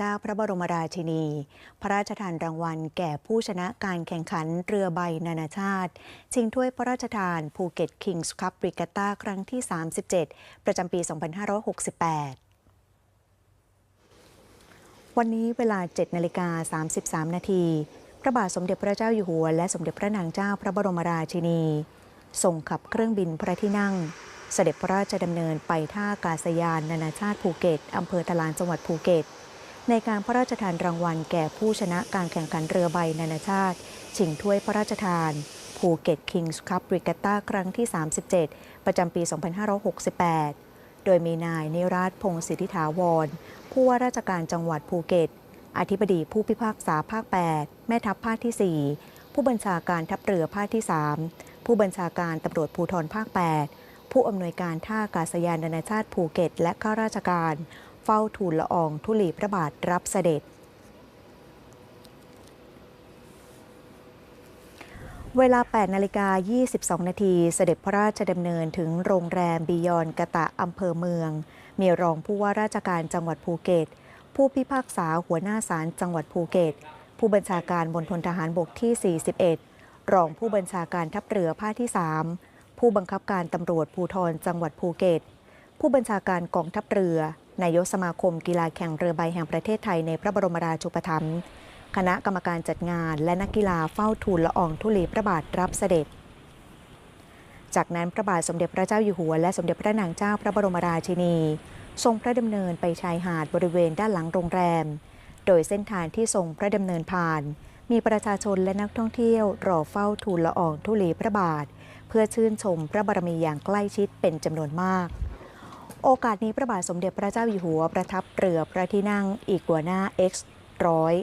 เจ้าพระบรมราชินี พระราชทานรางวัลแก่ผู้ชนะการแข่งขันเรือใบนานาชาติ ชิงถ้วยพระราชทานภูเก็ตคิงส์คัพริกาตาครั้งที่ 37 ประจำปี 2568วันนี้เวลา 7 นาฬิกา 33 นาที พระบาทสมเด็จพระเจ้าอยู่หัว และสมเด็จพระนางเจ้าพระบรมราชินีส่งขับเครื่องบินพระที่นั่ง เสด็จพระราชดำเนินไปท่าอากาศยานนานาชาติภูเก็ต อำเภอทะลานจังหวัดภูเก็ต ในการพระราชทานรางวัลแก่ผู้ชนะการแข่งขันเรือใบนานาชาติ ชิงถ้วยพระราชทานภูเก็ตคิงส์คัพริกาตาครั้งที่ 37 ประจำปี 2568 โดยมีนายนิราชพงศิทธิถาวร ผู้ว่าราชการจังหวัดภูเก็ต อธิบดีผู้พิพากษาภาค 8 แม่ทัพภาคที่ 4 ผู้บัญชาการทัพเรือภาคที่ 3 ผู้บัญชาการตำรวจภูธรภาค 8 ผู้อำนวยการท่าอากาศยานนานาชาติภูเก็ต และข้าราชการ เฝ้าทูลละอองธุลีพระบาทรับเสด็จ เวลา 8 นาฬิกา 22 นาที เสด็จพระราชดำเนินถึงโรงแรมบิยอนกะตะอำเภอเมือง มีรองผู้ว่าราชการจังหวัดภูเก็ต ผู้พิพากษาหัวหน้าศาลจังหวัดภูเก็ต ผู้บัญชาการบนทนทหารบกที่ 41 รองผู้บัญชาการทัพเรือภาคที่ 3 ผู้บังคับการตำรวจภูธรจังหวัดภูเก็ตผู้บัญชาการกองทัพเรือ นายกสมาคมกีฬาแข่งเรือใบแห่งประเทศไทยในพระบรมราชูปถัมภ์คณะกรรมการจัดงานและนักกีฬาเฝ้าทูลละอองธุลีพระบาทรับเสด็จ จากนั้นพระบาทสมเด็จพระเจ้าอยู่หัวและสมเด็จพระนางเจ้าพระบรมราชินี ทรงพระดำเนินไปชายหาดบริเวณด้านหลังโรงแรม โดยเส้นทางที่ทรงพระดำเนินผ่าน มีประชาชนและนักท่องเที่ยวรอเฝ้าทูลละอองธุลีพระบาท เพื่อชื่นชมพระบารมีอย่างใกล้ชิดเป็นจำนวนมาก โอกาสนี้พระบาทสมเด็จพระเจ้าอยู่หัวประทับเรือพระที่นั่งอีกัวนา X ร้อย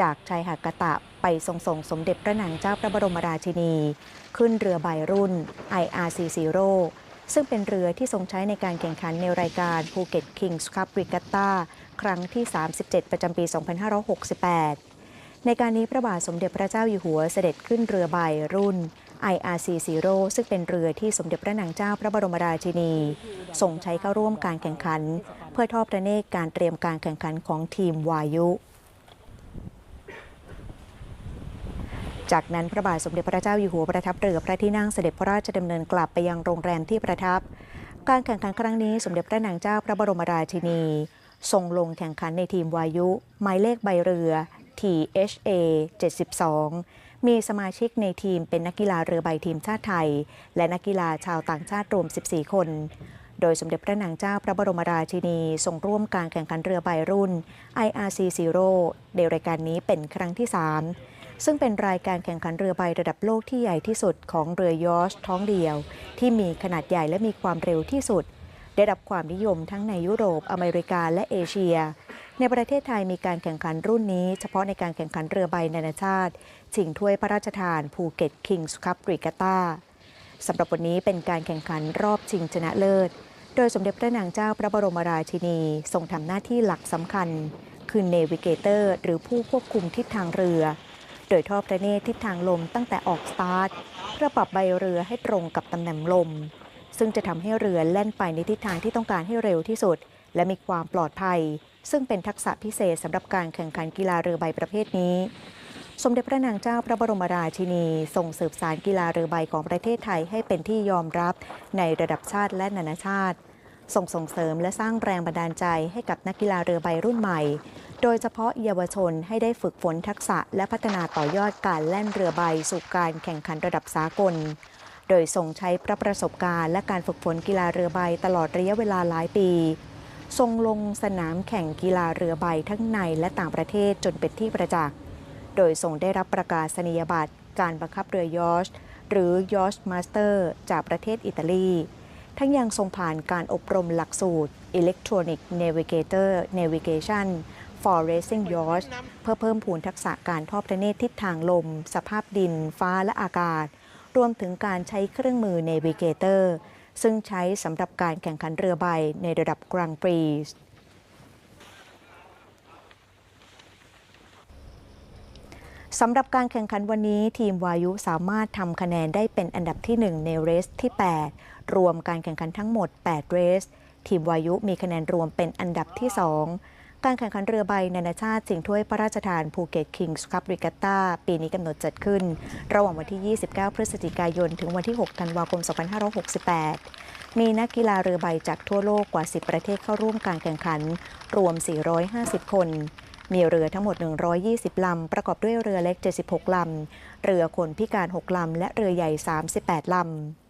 จากชายหาดกะตะไปทรงส่งสมเด็จพระนางเจ้าพระบรมราชินี ขึ้นเรือใบรุ่น IRC Zero ซึ่งเป็นเรือที่ทรงใช้ในการแข่งขันในรายการภูเก็ต Kings Cup Regatta ครั้งที่ 37 ประจำปี 2568 ในการนี้พระบาทสมเด็จพระเจ้าอยู่หัวเสด็จขึ้นเรือใบรุ่น IRC Zero ซึ่งเป็นเรือที่สมเด็จพระนางเจ้าพระบรมราชินีทรงใช้เข้าร่วมการแข่งขัน เพื่อทอดพระเนตรการเตรียมการแข่งขันของทีมวายุ จากนั้นพระบาทสมเด็จพระเจ้าอยู่หัวประทับเรือพระที่นั่งเสด็จพระราชดำเนินกลับไปยังโรงแรมที่ประทับ การแข่งขันครั้งนี้สมเด็จพระนางเจ้าพระบรมราชินีทรงลงแข่งขันในทีมวายุหมายเลขใบเรือ THA 72 มีสมาชิกในทีมเป็นนักกีฬาเรือใบทีมชาติไทย และนักกีฬาชาวต่างชาติรวม 14 คน โดยสมเด็จพระนางเจ้าพระบรมราชินีทรงร่วมการแข่งขันเรือใบรุ่น IRC Zero ในรายการนี้เป็นครั้งที่ 3 ซึ่งเป็นรายการแข่งขันเรือใบระดับโลกที่ใหญ่ที่สุดของเรือยอชท้องเดียว ที่มีขนาดใหญ่และมีความเร็วที่สุด ได้รับความนิยมทั้งในยุโรป อเมริกาและเอเชีย ในประเทศไทยมีการแข่งขันรุ่นนี้ เฉพาะในการแข่งขันเรือใบนานาชาติ ชิงถ้วยพระราชทานภูเก็ตคิงส์คัพริกาตาสำหรับวันนี้เป็นการแข่งขันรอบชิงชนะเลิศ โดยสมเด็จพระนางเจ้าพระบรมราชินีทรงทำหน้าที่หลักสำคัญ คือเนวิเกเตอร์ หรือผู้ควบคุมทิศทางเรือ โดยทอดพระเนตรทิศทางลมตั้งแต่ออกสตาร์ทเพื่อปรับใบเรือให้ตรงกับตำแหน่งลม ซึ่งจะทำให้เรือแล่นไปในทิศทางที่ต้องการให้เร็วที่สุด และมีความปลอดภัย ซึ่งเป็นทักษะพิเศษสำหรับการแข่งขันกีฬาเรือใบประเภทนี้ สมเด็จพระนางเจ้าพระบรมราชินีทรงสืบสารกีฬาเรือใบของประเทศไทยให้เป็นที่ยอมรับในระดับชาติและนานาชาติส่งส่งเสริมและสร้างแรงบันดาลใจให้กับนักกีฬาเรือใบรุ่นใหม่ โดยเฉพาะเยาวชนให้ได้ฝึกฝนทักษะและพัฒนาต่อยอดการแล่นเรือใบสู่การแข่งขันระดับสากล โดยทรงใช้พระประสบการณ์และการฝึกฝนกีฬาเรือใบตลอดระยะเวลาหลายปี ทรงลงสนามแข่งกีฬาเรือใบทั้งในและต่างประเทศจนเป็นที่ประจักษ์ โดยทรงได้รับประกาศนียบัตรการบังคับเรือยอชหรือยอชมาสเตอร์จากประเทศอิตาลี ทั้งยังทรงผ่านการอบรมหลักสูตร Electronic Navigator Navigation for Racing Yacht เพื่อเพิ่มพูนทักษะการทอดพระเนตรทิศทางลม สภาพดิน ฟ้าและอากาศ รวมถึงการใช้เครื่องมือ Navigator ซึ่งใช้สำหรับการแข่งขันเรือใบในระดับกรังปรีสสำหรับการแข่งขันวันนี้ทีมวายุสามารถทำคะแนนได้เป็นอันดับที่ 1 ในเรสที่ 8 รวมการแข่งขันทั้งหมด 8 เรส ทีมวายุมีคะแนนรวมเป็นอันดับที่ 2 การแข่งขันเรือใบนานาชาติชิงถ้วยพระราชทานภูเก็ตคิงส์คัพรีกัตตาปีนี้กำหนดจัดขึ้น ระหว่างวันที่ 29 พฤศจิกายน ถึงวันที่ 6 ธันวาคม 2568 มีนักกีฬาเรือใบจากทั่วโลกกว่า 10 ประเทศเข้าร่วมการแข่งขัน รวม 450 คนมีเรือทั้งหมด 120 ลำ ประกอบด้วยเรือเล็ก 76 ลำ เรือคนพิการ 6 ลำ และเรือใหญ่ 38 ลำ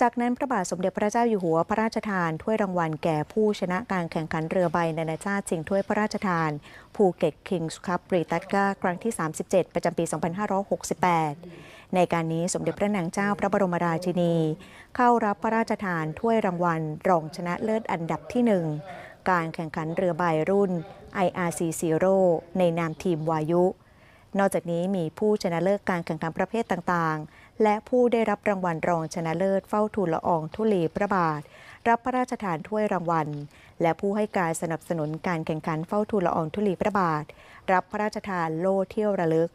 จากนั้นพระบาทสมเด็จพระเจ้าอยู่หัวพระราชทานถ้วยรางวัลแก่ผู้ชนะการแข่งขันเรือใบนานาชาติชิงถ้วยพระราชทานภูเก็ตคิงส์คัพรีตัตกาครั้งที่ 37 ประจำปี 2568 ในการนี้สมเด็จพระนางเจ้าพระบรมราชินี เข้ารับพระราชทานถ้วยรางวัลรองชนะเลิศอันดับที่1การแข่งขันเรือใบรุ่น IRC Zero ในนามทีมวายุ นอกจากนี้มีผู้ชนะเลิศการแข่งขันประเภทต่างๆ และผู้ได้รับรางวัลรองชนะเลิศเฝ้าทูลละอองธุลีพระบาท รับพระราชทานถ้วยรางวัล และผู้ให้การสนับสนุนการแข่งขันเฝ้าทูลละอองธุลีพระบาท รับพระราชทานโล่เที่ยวระลึก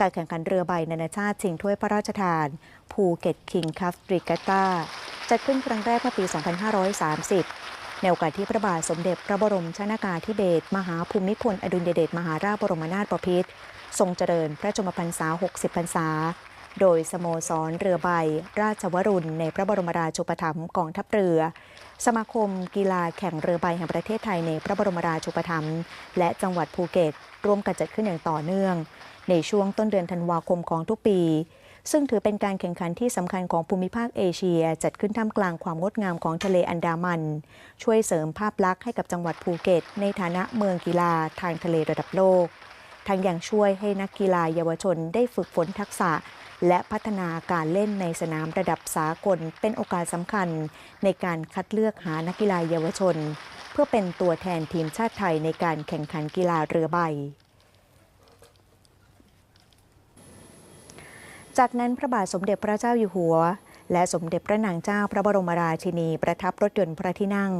การแข่งขันเรือใบนานาชาติชิงถ้วยพระราชทานภูเก็ตคิงคัฟริกาตาจัดขึ้นครั้งแรกเมื่อปี 2530ในโอกาสที่พระบาทสมเด็จพระบรมชนากาธิเบศรมหาภูมิพลอดุลยเดชมหาราชบรมนาถบพิตรทรงเจริญพระชนมพรรษา 60 พรรษา โดยสโมสรเรือใบ ราชวรุณ ในพระบรมราชูปถัมภ์กองทัพเรือ สมาคมกีฬาแข่งเรือใบแห่งประเทศไทยในพระบรมราชูปถัมภ์และจังหวัดภูเก็ต ร่วมกันจัดขึ้นอย่างต่อเนื่อง ในช่วงต้นเดือนธันวาคมของทุกปี ซึ่งถือเป็นการแข่งขันที่สำคัญของภูมิภาคเอเชีย จัดขึ้นท่ามกลางความงดงามของทะเลอันดามัน ช่วยเสริมภาพลักษณ์ให้กับจังหวัดภูเก็ต ในฐานะเมืองกีฬาทางทะเลระดับโลกทั้งยังช่วยให้นักกีฬาเยาวชนได้ฝึกฝนทักษะ และพัฒนาการเล่นในสนามระดับสากลเป็นโอกาสสำคัญในการคัดเลือกหานักกีฬาเยาวชน เพื่อเป็นตัวแทนทีมชาติไทยในการแข่งขันกีฬาเรือใบจากนั้นพระบาทสมเด็จพระเจ้าอยู่หัว และสมเด็จพระนางเจ้าพระบรมราชินีประทับรถยนต์พระที่นั่ง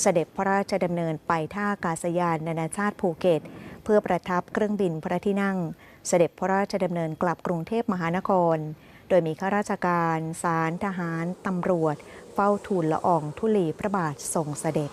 เสด็จพระราชดำเนินไปท่าอากาศยานนานาชาติภูเก็ต เพื่อประทับเครื่องบินพระที่นั่ง เสด็จพระราชดำเนินกลับกรุงเทพมหานคร โดยมีข้าราชการสารทหารตำรวจ เฝ้าทูลละอองธุลีพระบาททรงเสด็จ